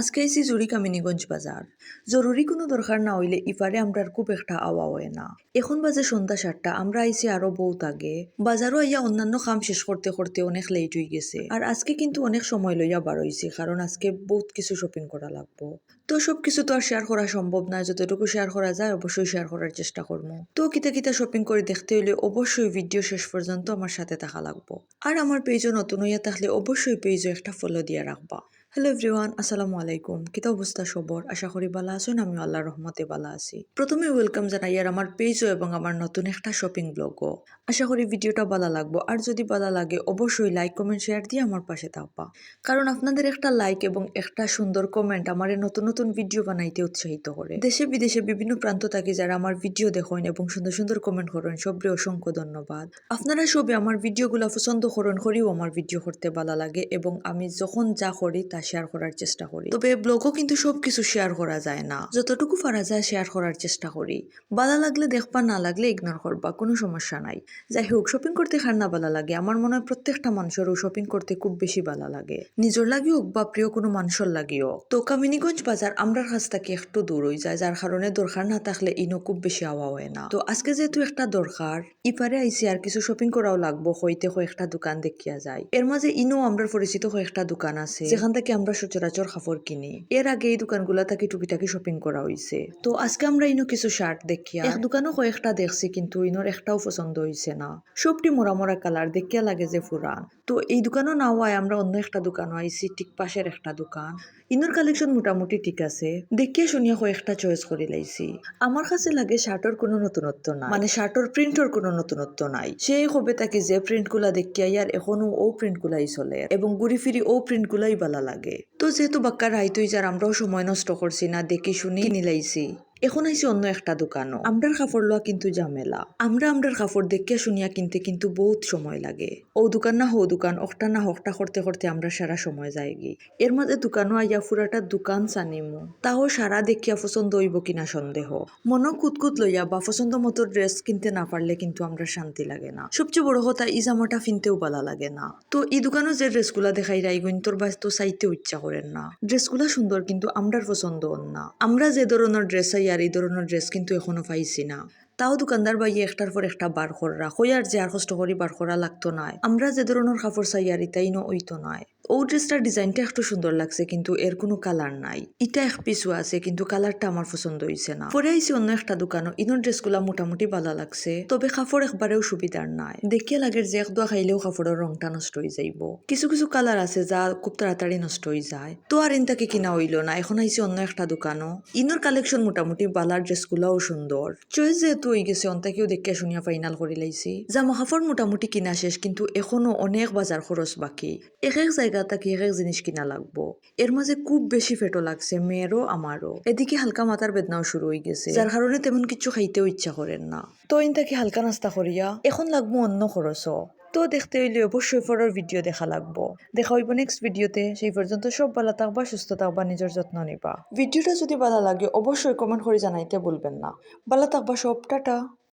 আজকে আইসি জুড়ি কামিনীগঞ্জ বাজার জরুরি কোনো দরকার না হইলে ইফারে আমরার খুব একটা আওয়া হয় না এখন বাজে সন্ধ্যা সাতটা, আমরা আইসি আরও বহুত আগে। বাজারও আইয়া অন্যান্য কাম শেষ করতে করতে অনেক লেট হয়ে গেছে। আর আজকে কিন্তু অনেক সময় লইয়া বার হইছে, কারণ আজকে বহুত কিছু শপিং করা লাগবো। তো সব কিছু তো আর শেয়ার করা সম্ভব না, যতটুকু শেয়ার করা যায় অবশ্যই শেয়ার করার চেষ্টা করব। তো কিতা কিতা শপিং করে দেখতে হইলে অবশ্যই ভিডিও শেষ পর্যন্ত আমার সাথে থাকা লাগবো। আর আমার পেজও নতুন হইয়া থাকলে অবশ্যই পেজও একটা ফলো দিয়ে রাখবা। হ্যালো এভরিওয়ান আসসালামু আলাইকুম। কিতা অবস্থা সবর? আশা করি ভালো আছেন আমি আল্লাহ রহমতে ভালো আছি। প্রথমে ওয়েলকাম জানাই আর আমার পেজও এবং আমার নতুন একটা শপিং ব্লগও আশা করি ভিডিওটা ভালো লাগবো। আর যদি ভালো লাগে, অবশ্যই লাইক কমেন্ট শেয়ার দিয়ে আমার পাশে থাকবা। কারণ আপনাদের একটা লাইক এবং একটা সুন্দর কমেন্ট আমার নতুন নতুন ভিডিও বানাইতে উৎসাহিত করে। দেশে বিদেশে বিভিন্ন প্রান্ত থাকি যারা আমার ভিডিও দেখেন এবং সুন্দর সুন্দর কমেন্ট করেন, সবরে অসংখ্য ধন্যবাদ। আপনারা সবে আমার ভিডিওগুলো পছন্দ করেন করেও আমার ভিডিও করতে ভালো লাগে এবং আমি যখন যা করি তা শেয়ার করার চেষ্টা করি। তবে ব্লগও কিন্তু সব কিছু শেয়ার করা যায় না। যতটুকু পারা যায় শেয়ার করার চেষ্টা করি। ভালো লাগলে দেখবা, না লাগলে ইগনোর করবা, কোনো সমস্যা নাই। যাই হোক শপিং করতে খার না ভালো লাগে। আমার মনে হয় প্রত্যেকটা মানুষেরও শপিং করতে খুব বেশি ভালো লাগে। নিজের লাগি হোক বা প্রিয় কোনো মানুষের লাগি হোক। তো কামিনীগঞ্জ বাজার আমরার কাছ থেকে একটু দূর হয়ে যায়, যার কারণে দরকার না থাকলে ইনো খুব বেশি আওয়া হয় না। তো আজকে যেহেতু একটা দরকার, ইপারে আইসি আর কিছু শপিং করাও লাগবো, হইতে কয়েকটা দোকান দেখিয়া যায় এর মাঝে ইনো আমরা পরিচিত কয়েকটা দোকান আছে। যেখান থেকে আমরা সচরাচর কাপড় কিনি। এর আগে এই দোকানগুলা থেকে টুকিটাকি শপিং করা হয়েছে তো আজকে আমরা ইনো কিছু শার্ট দেখিয়া, এক দোকানও কয়েকটা দেখছি কিন্তু ইনোর একটাও পছন্দ হয়েছে না। সবটি মোরা মোরা কালার দেখিয়া লাগে যে ফুরান। তো এই দোকানও না হওয়ায় আমরা অন্য একটা দোকান আইসি ঠিক পাশের একটা দোকান। ইনোর কালেকশন মোটামুটি ঠিক আছে। দেখিয়া শুনিয়া কয়েকটা চয়েস করে লাইছি। আমার কাছে লাগে শার্টর কোনো নতুনত্ব না মানে শার্টর প্রিন্টর কোনো নতুনত্ব নাই। সেই হবে তাকে যে প্রিন্টগুলা দেখিয়া ইয়ার এখনও ও প্রিন্ট গুলাই চলে। এবং ঘুরি ফিরি ও প্রিন্ট গুলাই ভালো লাগে। তো যেহেতু বাক্কার রাইতই যার আমরাও সময় নষ্ট করছি না, দেখি শুনি নিলাইছি এখন আইসি অন্য একটা দোকানও। আমরার কাপড় লওয়া কিন্তু ঝামেলা। আমরা আমরার কাপড় দেখিয়া শুনিয়া কিনতে কিন্তু বহুত সময় লাগে। ও দোকান না হো দোকান অকটা না হকটা করতে করতে আমরা সারা সময় যাই গি এর মাঝে দোকানও আইয়া ফুরাটা দোকান চানিমু তাও সারা দেখিয়া পছন্দ হইব কিনা সন্দেহ। মন কুতকুত লইয়া বা পছন্দ মতো ড্রেস কিনতে না পারলে কিন্তু আমরা শান্তি লাগে না। সবচেয়ে বড় কথা, এই জামাটা ফিনতেও ভালো লাগে না। তো এই দোকানও যে ড্রেসগুলা দেখাই রাইগুন তোর বাস তো চাইতেও ইচ্ছা করেন না। ড্রেসগুলা সুন্দর কিন্তু আমরার পছন্দ না। আমরা যে ধরনের ড্রেস আর এই ধরনের ড্রেস কিন্তু এখনও পাইছি না। তাও দোকানদার বাইয়ে একটার পর একটা বার করা হইয়ার যে আর কষ্ট করি বার করা লাগতো নয় আমরা যে ধরনের কাপড় চাই আর এটাই ন ওইতো নাই। ও ড্রেসটার ডিজাইনটা একটু সুন্দর লাগছে, কিন্তু এর কোনো কালার নাই। এটা এক পিসও আছে, কিন্তু কালারটা আমার পছন্দ হয়েছে না। পরে আইসি অন্য একটা দোকানও, ইনোর ড্রেসগুলা মোটামুটি ভালো লাগছে, তবে কাপড় একবারেও সুবিধার নাই। দেখিয়া লাগে যে এক দোয়া খাইলেও কাপড়ের রংটা নষ্ট হয়ে যাইব। কিছু কিছু কালার আছে যা খুব তাড়াতাড়ি নষ্ট হয়ে যায়। তো আর ইনটাকে কিনা হইল না, এখন আইসি অন্য একটা দোকানও। ইনোর কালেকশন মোটামুটি বালার ড্রেসগুলাও সুন্দর। চয়েস যেহেতু হয়ে গেছে, অন্তাকেও দেখিয়া শুনিয়া ফাইনাল করে লাইছি। জামা কাপড় মোটামুটি কিনা শেষ, কিন্তু এখনও অনেক বাজার খরচ বাকি। এক এক জায়গা তাকে এক এক জিনিস কিনা লাগবো। এর মাঝে খুব বেশি ফেটো লাগছে, মেয়েরও, আমারও। এদিকে হালকা মাথার বেদনাও শুরু হয়ে গেছে, যার কারণে তেমন কিছু খাইতেও ইচ্ছা করেন না। তো ইনতাকে হালকা নাস্তা করিয়া, এখন লাগবো অন্য খরচও তো দেখতে হইলে অবশ্যই পরের ভিডিও দেখা লাগবো। দেখা হইব নেক্সট ভিডিওতে সেই পর্যন্ত সব ভালো থাকবা, সুস্থ থাকবা, নিজের যত্ন নিবা। ভিডিওটা যদি ভালো লাগে, অবশ্যই কমেন্ট করে জানাইতে বলবেন না। ভালো থাকবা সব, টাটা।